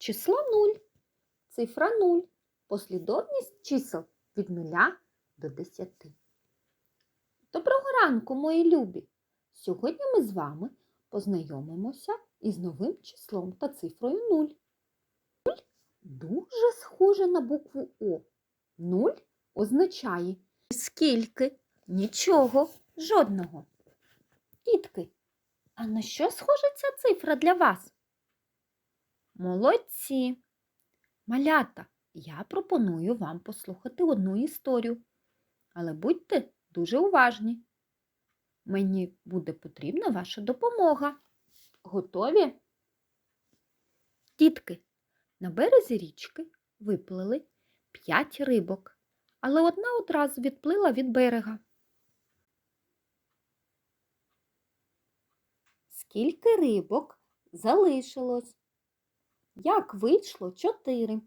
число 0, цифра 0, послідовність чисел від 0 до 10. Доброго ранку, мої любі! Сьогодні ми з вами познайомимося із новим числом та цифрою 0. 0 дуже схоже на букву О. 0 означає скільки, нічого, жодного. Дітки, а на що схожа ця цифра для вас? Молодці! Малята, я пропоную вам послухати одну історію. Але будьте дуже уважні. Мені буде потрібна ваша допомога. Готові? Дітки, на березі річки виплили п'ять рибок, але одна одразу відплила від берега. Скільки рибок залишилось? Як вийшло чотири?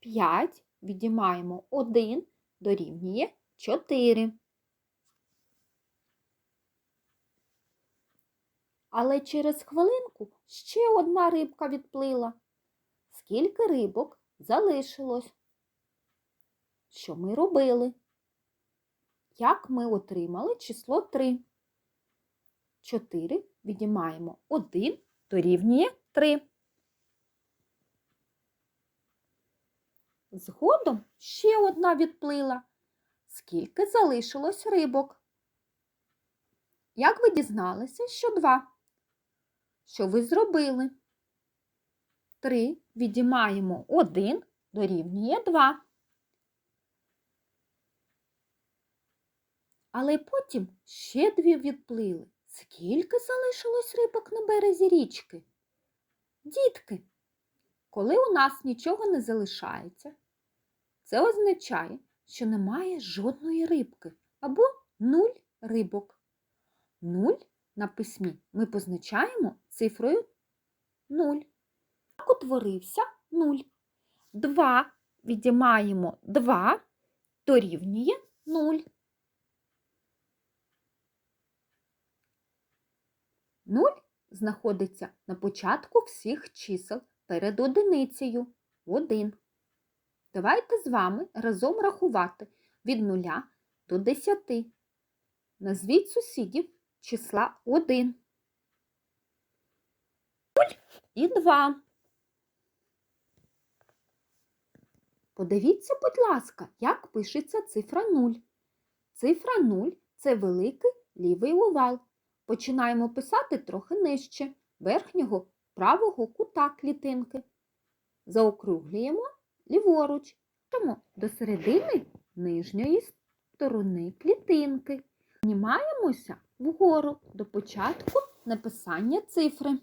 П'ять віднімаємо один дорівнює чотири. Але через хвилинку ще одна рибка відплила. Скільки рибок залишилось? Що ми робили? Як ми отримали число 3? 4 віднімаємо 1 дорівнює 3. Згодом ще одна відплила. Скільки залишилось рибок? Як ви дізналися, що два? Що ви зробили? 3 віднімаємо 1 дорівнює 2. Але потім ще дві відплили. Скільки залишилось рибок на березі річки? Дітки, коли у нас нічого не залишається, це означає, що немає жодної рибки або нуль рибок. Нуль на письмі ми позначаємо цифрою 0. Так утворився 0. 2 віднімаємо 2 дорівнює 0. 0 знаходиться на початку всіх чисел перед одиницею 1. Давайте з вами разом рахувати від 0 до 10. Назвіть сусідів числа 1. 0 і 2. Подивіться, будь ласка, як пишеться цифра 0. Цифра 0 це великий лівий овал. Починаємо писати трохи нижче верхнього правого кута клітинки. Заокруглюємо ліворуч. Йдемо до середини нижньої сторони клітинки. Піднімаємося вгору до початку написання цифри.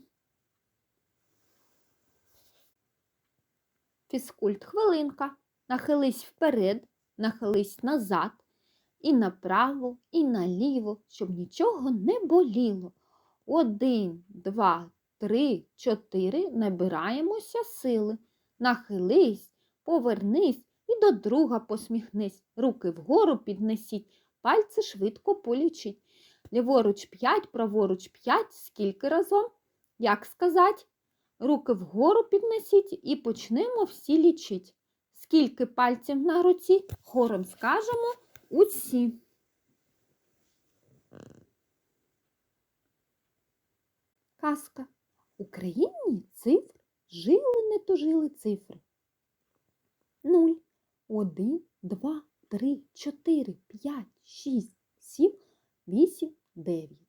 Фізкульт хвилинка. Нахились вперед, нахились назад, і направо, і наліво, щоб нічого не боліло. Один, два, три, чотири набираємося сили. Нахились, повернись і до друга посміхнись. Руки вгору піднесіть, пальці швидко полічіть. Ліворуч п'ять, праворуч п'ять, скільки разом? Як сказати? Руки вгору піднесіть і почнемо всі лічить. Скільки пальців на руці? Хором скажемо усі. Казка. У країні цифр жили не тужили цифри. Нуль, один, два, три, чотири, п'ять, шість, сім, вісім, дев'ять.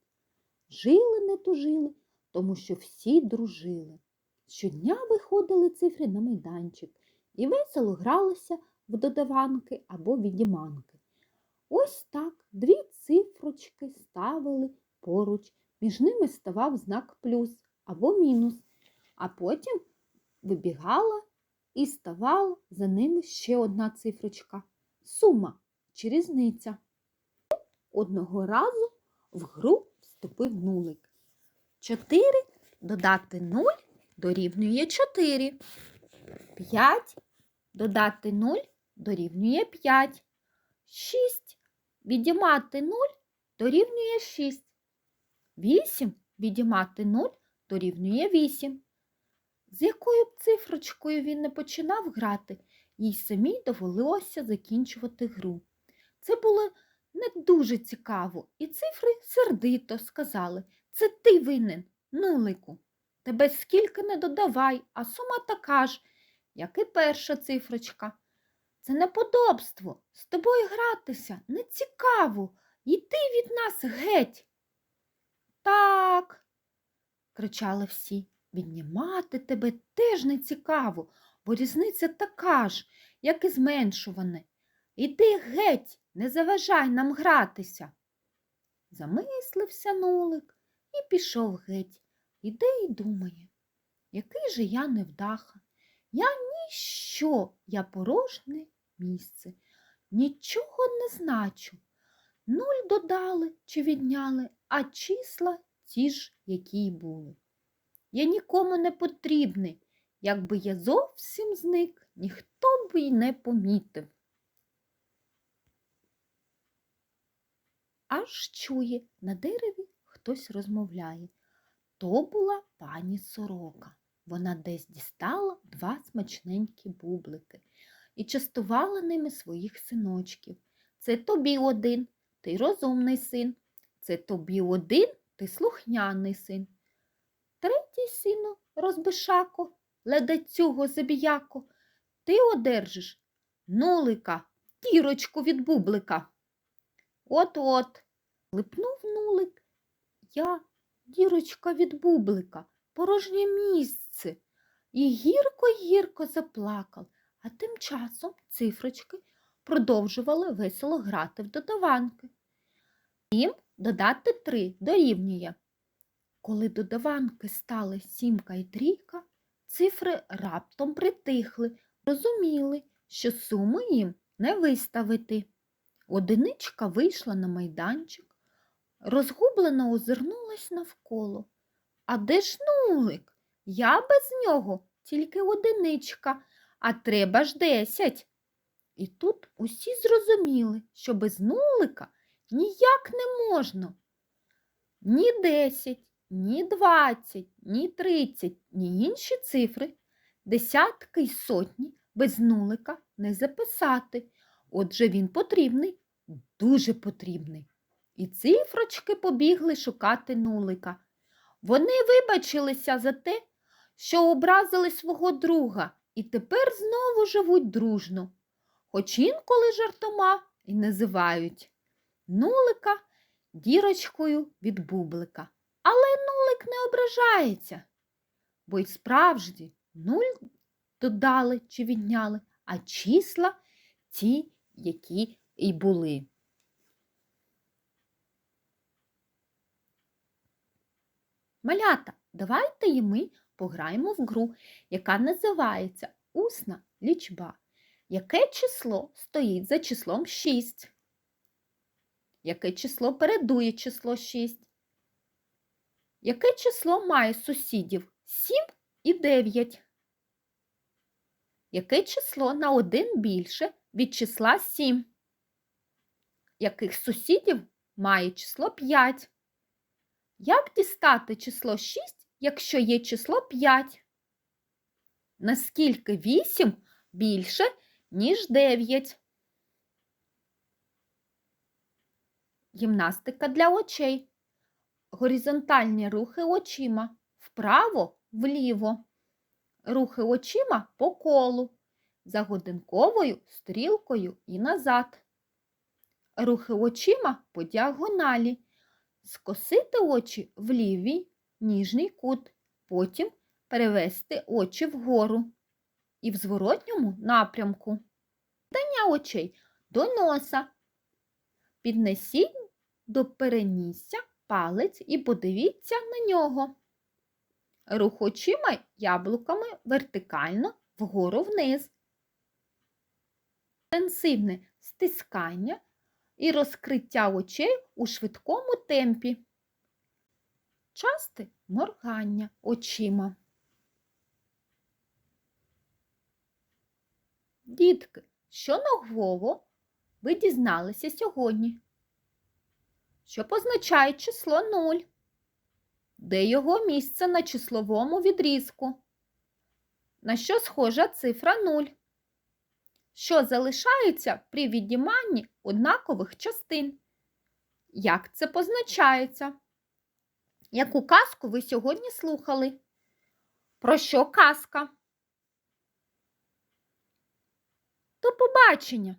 Жили не тужили, тому що всі дружили. Щодня виходили цифри на майданчик і весело гралися в додаванки або відіманки. Ось так дві цифрочки ставили поруч, між ними ставав знак плюс або мінус, а потім вибігала і ставала за ними ще одна цифрочка сума чи різниця. Одного разу в гру вступив нулик. Чотири додати нуль дорівнює чотири. П'ять додати нуль дорівнює п'ять. Шість відімати нуль дорівнює шість. Вісім відімати нуль дорівнює вісім. З якою б цифрочкою він не починав грати, їй самій довелося закінчувати гру. Це було не дуже цікаво, і цифри сердито сказали це ти винен, нулику. Тебе скільки не додавай, а сума така ж, як і перша цифрочка. Це неподобство. З тобою гратися не цікаво. Йди від нас геть. Так, кричали всі, віднімати тебе теж не цікаво, бо різниця така ж, як і зменшуване. Іди геть, не заважай нам гратися. Замислився нулик і пішов геть. Іде і думає, який же я невдаха. Я ніщо, я порожне місце, нічого не значу. Нуль додали чи відняли, а числа ті ж, які й були. Я нікому не потрібний. Якби я зовсім зник, ніхто б й не помітив. Аж чує, на дереві хтось розмовляє. То була пані сорока. Вона десь дістала два смачненькі бублики і частувала ними своїх синочків. Це тобі один, ти розумний син. Це тобі один, ти слухняний син. Третій сину, розбишако, ледацюго забіяко, ти одержиш нулика, дірочку від бублика. От-от, липнув нулик. Я, дірочка від бублика, порожнє місце. І гірко-гірко заплакав, а тим часом цифрочки продовжували весело грати в додаванки. Їм додати три дорівнює. Коли додаванки стали сімка і трійка, цифри раптом притихли, розуміли, що суми їм не виставити. Одиничка вийшла на майданчик, розгублено озирнулась навколо. А де ж нулик? Я без нього тільки одиничка, а треба ж десять. І тут усі зрозуміли, що без нулика ніяк не можна. Ні десять, ні двадцять, ні тридцять, ні інші цифри, десятки й сотні без нулика не записати. Отже, він потрібний, дуже потрібний. І цифрочки побігли шукати нулика. Вони вибачилися за те, що образили свого друга і тепер знову живуть дружно, хоч інколи жартома і називають нулика дірочкою від бублика. Але нулик не ображається, бо й справжні нуль додали чи відняли, а числа ті, які і були. Малята, давайте і ми пограємо в гру, яка називається Усна лічба. Яке число стоїть за числом 6? Яке число передує число 6? Яке число має сусідів 7 і 9? Яке число на 1 більше від числа 7? Яких сусідів має число 5? Як дістати число 6, якщо є число 5? Наскільки 8 більше, ніж 9? Гімнастика для очей. Горизонтальні рухи очима. Вправо, вліво. Рухи очима по колу. За годинковою стрілкою і назад. Рухи очима по діагоналі. Скосити очі в лівий ніжний кут, потім перевести очі вгору і в зворотньому напрямку. Дання очей до носа. Піднесіть до перенісся палець і подивіться на нього. Рух очима яблуками вертикально вгору вниз. Інтенсивне стискання і розкриття очей у швидкому темпі. Часте моргання очима. Дітки, що нового ви дізналися сьогодні? Що позначає число 0? Де його місце на числовому відрізку? На що схожа цифра 0? Що залишається при відніманні однакових частин? Як це позначається? Яку казку ви сьогодні слухали? Про що казка? До побачення!